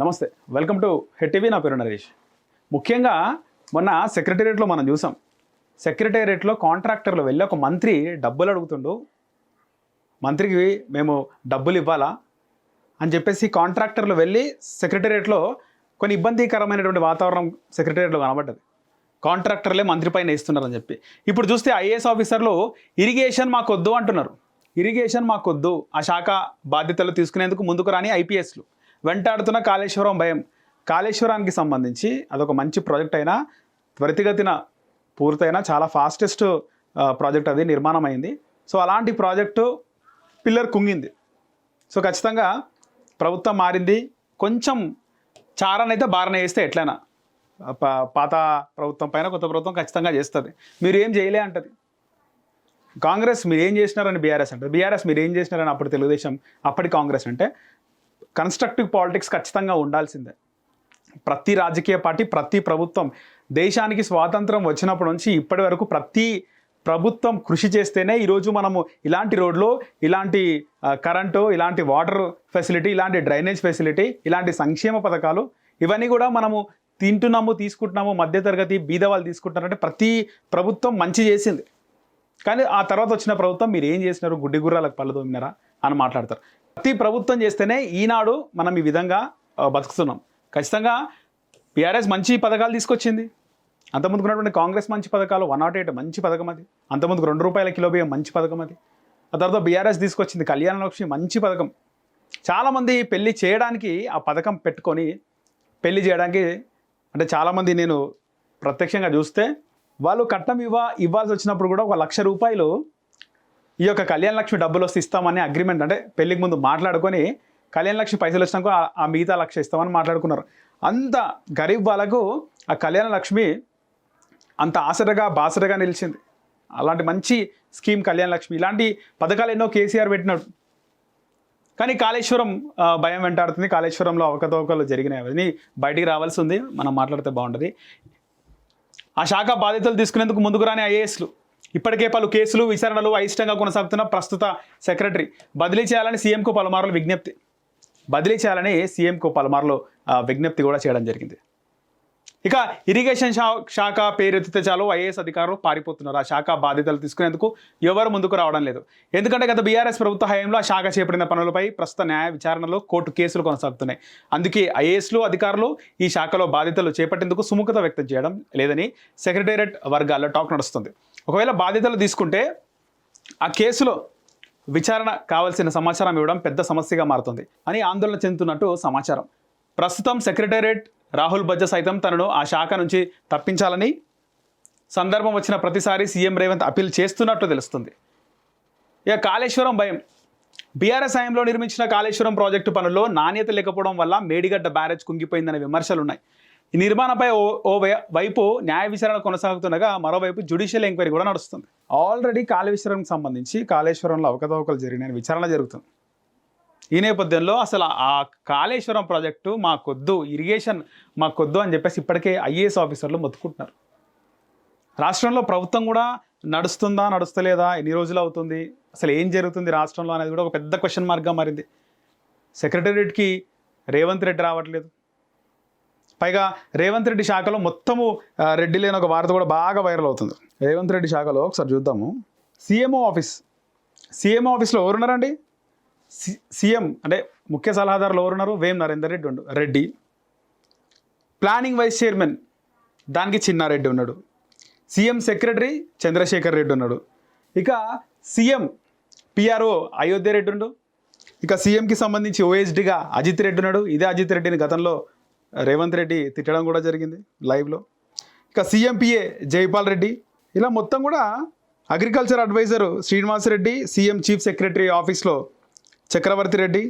నమస్తే. Welcome to head TV నా పేరు నరేష్. ముఖ్యంగా మొన్న సెక్రటేరియట్లో మనం చూసాం. సెక్రటేరియట్లో కాంట్రాక్టర్లు వెళ్ళి ఒక మంత్రి డబ్బులు అడుగుతుండు. మంత్రికి మేము డబ్బులు ఇవ్వాలా అని చెప్పేసి కాంట్రాక్టర్లు వెళ్ళి సెక్రటేరియట్లో కొన్ని ఇబ్బందికరమైనటువంటి వాతావరణం సెక్రటేరియట్లో కనబడ్డది. కాంట్రాక్టర్లే మంత్రి పైన ఇస్తున్నారని చెప్పి. ఇప్పుడు చూస్తే ఐఏఎస్ ఆఫీసర్లు ఇరిగేషన్ మాకొద్దు అంటున్నారు. ఇరిగేషన్ మాకొద్దు. ఆ శాఖ బాధ్యతలు తీసుకునేందుకు ముందుకు రాని ఐపీఎస్లు. వెంటాడుతున్న కాళేశ్వరం భయం. కాళేశ్వరానికి సంబంధించి అదొక మంచి ప్రాజెక్ట్ అయినా త్వరితగతిన పూర్తయిన చాలా ఫాస్టెస్ట్ ప్రాజెక్ట్ అది నిర్మాణం అయింది సో అలాంటి ప్రాజెక్టు పిల్లర్ కుంగింది. సో ఖచ్చితంగా ప్రభుత్వం మారింది. కొంచెం చారనైతే బారన వేస్తే ఎట్లయినా ప- పాత ప్రభుత్వం పైన కొత్త ప్రభుత్వం ఖచ్చితంగా చేస్తుంది. మీరు ఏం చేయలే అంటది. కాంగ్రెస్ మీరు ఏం చేసినారని బీఆర్ఎస్ అంటే బీఆర్ఎస్ మీరు ఏం చేసినారని అప్పుడు తెలుగుదేశం అప్పటి కాంగ్రెస్ అంటే కన్స్ట్రక్టివ్ పాలిటిక్స్ ఖచ్చితంగా ఉండాల్సిందే. ప్రతి రాజకీయ పార్టీ ప్రతి ప్రభుత్వం దేశానికి స్వాతంత్రం వచ్చినప్పటి నుంచి ఇప్పటి వరకు ప్రతి ప్రభుత్వం కృషి చేస్తేనే ఈరోజు మనము ఇలాంటి రోడ్లు ఇలాంటి కరెంటు ఇలాంటి వాటర్ ఫెసిలిటీ ఇలాంటి డ్రైనేజ్ ఫెసిలిటీ ఇలాంటి సంక్షేమ పథకాలు ఇవన్నీ కూడా మనము తింటున్నాము తీసుకుంటున్నాము మధ్యతరగతి బీద వాళ్ళు తీసుకుంటున్నారంటే ప్రతి ప్రభుత్వం మంచి చేసింది. కానీ ఆ తర్వాత వచ్చిన ప్రభుత్వం మీరు ఏం చేసినారు? గుడ్డి గుర్రాలకు పళ్ళు తోమినారా? అని మాట్లాడతారు. ప్రతి ప్రభుత్వం చేస్తేనే ఈనాడు మనం ఈ విధంగా బతుకుతున్నాం. ఖచ్చితంగా బీఆర్ఎస్ మంచి పథకాలు తీసుకొచ్చింది. అంతకుముందుకు ఉన్నటువంటి కాంగ్రెస్ మంచి పథకాలు వన్ నాట్ ఎయిట్ మంచి పథకం అది. అంతకుముందుకు రెండు రూపాయల కిలో బియ్యం మంచి పథకం అది. ఆ తర్వాత బీఆర్ఎస్ తీసుకొచ్చింది కళ్యాణ లక్ష్మి మంచి పథకం. చాలామంది పెళ్ళి చేయడానికి ఆ పథకం పెట్టుకొని పెళ్ళి చేయడానికి అంటే చాలామంది నేను ప్రత్యక్షంగా చూస్తే వాళ్ళు కట్నం ఇవ్వ ఇవ్వాల్సి వచ్చినప్పుడు కూడా ఒక లక్ష రూపాయలు ఈ యొక్క కళ్యాణ లక్ష్మి డబ్బులు వస్తే ఇస్తామని అగ్రిమెంట్ అంటే పెళ్ళికి ముందు మాట్లాడుకొని కళ్యాణ లక్ష్మి పైసలు వచ్చినాక ఆ- మిగతా లక్ష ఇస్తామని మాట్లాడుకున్నారు. అంత గరీబ్ వాళ్ళకు ఆ కళ్యాణ లక్ష్మి అంత ఆసరగా బాసరగా నిలిచింది. అలాంటి మంచి స్కీమ్ కళ్యాణ లక్ష్మి. ఇలాంటి పథకాలు ఎన్నో కేసీఆర్ పెట్టినాడు. కానీ కాళేశ్వరం భయం వెంటాడుతుంది. కాళేశ్వరంలో అవకతవకలు జరిగినాయి. అవన్నీ బయటికి రావాల్సి ఉంది. మనం మాట్లాడితే బాగుంటుంది. ఆ శాఖ బాధ్యతలు తీసుకునేందుకు ముందుకు రాని ఐఏఎస్లు. ఇప్పటికే పలు కేసులు విచారణలు అయిష్టంగా కొనసాగుతున్న ప్రస్తుత సెక్రటరీ. బదిలీ చేయాలని సీఎంకు పలుమార్లు విజ్ఞప్తి. బదిలీ చేయాలని సీఎంకు పలుమార్లు విజ్ఞప్తి కూడా చేయడం జరిగింది. ఇక ఇరిగేషన్ శా శాఖ పేరెత్తితే చాలు ఐఏఎస్ అధికారులు పారిపోతున్నారు. ఆ శాఖ బాధ్యతలు తీసుకునేందుకు ఎవరు ముందుకు రావడం లేదు. ఎందుకంటే గత బీఆర్ఎస్ ప్రభుత్వ హయాంలో ఆ శాఖ చేపట్టిన పనులపై ప్రస్తుత న్యాయ విచారణలో కోర్టు కేసులు కొనసాగుతున్నాయి. అందుకే ఐఏఎస్లు అధికారులు ఈ శాఖలో బాధ్యతలు చేపట్టేందుకు సుముఖత వ్యక్తం చేయడం లేదని సెక్రటేరియట్ వర్గాల్లో టాక్ నడుస్తుంది. ఒకవేళ బాధ్యతలు తీసుకుంటే ఆ కేసులో విచారణ కావాల్సిన సమాచారం ఇవ్వడం పెద్ద సమస్యగా మారుతుంది అని ఆందోళన చెందుతున్నట్టు సమాచారం. ప్రస్తుతం సెక్రటేరియట్ రాహుల్ బజ్జ సైతం తనను ఆ శాఖ నుంచి తప్పించాలని సందర్భం వచ్చిన ప్రతిసారి సీఎం రేవంత్ అప్పీల్ చేస్తున్నట్టు తెలుస్తుంది. ఇక కాళేశ్వరం భయం. బీఆర్ఎస్ హయాంలో నిర్మించిన కాళేశ్వరం ప్రాజెక్టు పనుల్లో నాణ్యత లేకపోవడం వల్ల మేడిగడ్డ బ్యారేజ్ కుంగిపోయిందనే విమర్శలు ఉన్నాయి. ఈ నిర్మాణంపై ఓ ఓ వై- వైపు న్యాయ విచారణ కొనసాగుతుండగా మరోవైపు జ్యుడిషియల్ ఎంక్వైరీ కూడా నడుస్తుంది. ఆల్రెడీ కాళేశ్వరంకి సంబంధించి కాళేశ్వరంలో అవకతవకలు జరిగిన విచారణ జరుగుతుంది. ఈ నేపథ్యంలో అసలు ఆ కాళేశ్వరం ప్రాజెక్టు మాకొద్దు ఇరిగేషన్ మాకొద్దు అని చెప్పేసి ఇప్పటికే ఐఏఎస్ ఆఫీసర్లు మొత్తుకుంటున్నారు. రాష్ట్రంలో ప్రభుత్వం కూడా నడుస్తుందా నడుస్తలేదా? ఎన్ని రోజులు అవుతుంది? అసలు ఏం జరుగుతుంది రాష్ట్రంలో అనేది కూడా ఒక పెద్ద క్వశ్చన్ మార్క్గా మారింది. సెక్రటేరియట్కి రేవంత్ రెడ్డి రావట్లేదు. పైగా రేవంత్ రెడ్డి శాఖలో మొత్తము రెడ్డి లేని ఒక వార్త కూడా బాగా వైరల్ అవుతుంది. రేవంత్ రెడ్డి శాఖలో ఒకసారి చూద్దాము. CMO office. సీఎంఓ ఆఫీస్లో ఎవరున్నారండి? సీఎం అంటే ముఖ్య సలహాదారులు ఎవరున్నారు? వేం నరేందర్ రెడ్డి ఉండు రెడ్డి. ప్లానింగ్ వైస్ చైర్మన్ దానికి చిన్నారెడ్డి ఉన్నాడు. సీఎం సెక్రటరీ చంద్రశేఖర్ రెడ్డి ఉన్నాడు. ఇక సీఎం పిఆర్ఓ అయోధ్య రెడ్డి ఉండు. ఇక సీఎంకి సంబంధించి ఓఎస్డిగా అజిత్ రెడ్డి ఉన్నాడు. ఇదే అజిత్ రెడ్డిని గతంలో రేవంత్ రెడ్డి తిట్టడం కూడా జరిగింది లైవ్లో. ఇక సీఎంపిఏ జైపాల్ రెడ్డి. ఇలా మొత్తం కూడా agriculture advisor Srinivas Reddy CM chief secretary ఆఫీస్లో Chakravarthi Reddy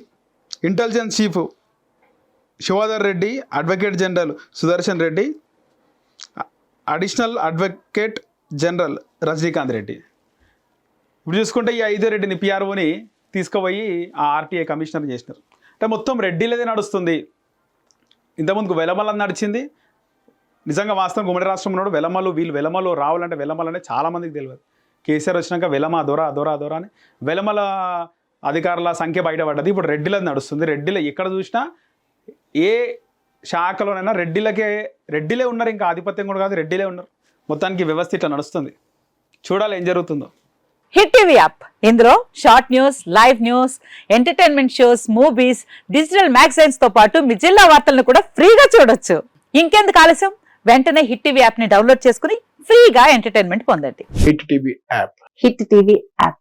intelligence chief Shivadhar Reddy advocate general Sudarshan Reddy additional advocate general Rajinikanth Reddy. ఇప్పుడు చూసుకుంటే ఈ ఐదో రెడ్డిని పిఆర్ఓని తీసుకుపోయి ఆ ఆర్టీఐ కమిషనర్ చేసినారు. అంటే మొత్తం రెడ్డిలదే నడుస్తుంది. ఇంతకుముందుకు వెలమల నడిచింది. నిజంగా వాస్తవం గుమ్మడి రాష్ట్రంలో ఉన్నాడు వెలమలు వీళ్ళు వెలమలు రావాలంటే వెలమలు అంటే చాలామందికి తెలియదు. కేసీఆర్ వచ్చినాక వెలమ దొర దొర దొర అని. వెలమల అధికారుల సంఖ్య బయటపడ్డది. ఇప్పుడు రెడ్డిలది నడుస్తుంది. రెడ్డిలో ఎక్కడ చూసినా ఏ శాఖలోనైనా రెడ్డిలకే రెడ్డిలే ఉన్నారు. ఇంకా ఆధిపత్యం కూడా కాదు. రెడ్డిలే ఉన్నారు. మొత్తానికి వ్యవస్థ ఇట్లా నడుస్తుంది. చూడాలి ఏం జరుగుతుందో. Hit TV app. ఇందులో short news live news entertainment shows movies digital మ్యాగజైన్స్తో పాటు మీ జిల్లా వార్తలను కూడా ఫ్రీగా చూడొచ్చు. ఇంకెందుకు ఆలస్యం? వెంటనే హిట్ టీవీ యాప్ని డౌన్లోడ్ చేసుకుని ఫ్రీగా ఎంటర్టైన్మెంట్ పొందండి. Hit TV app. Hit TV app.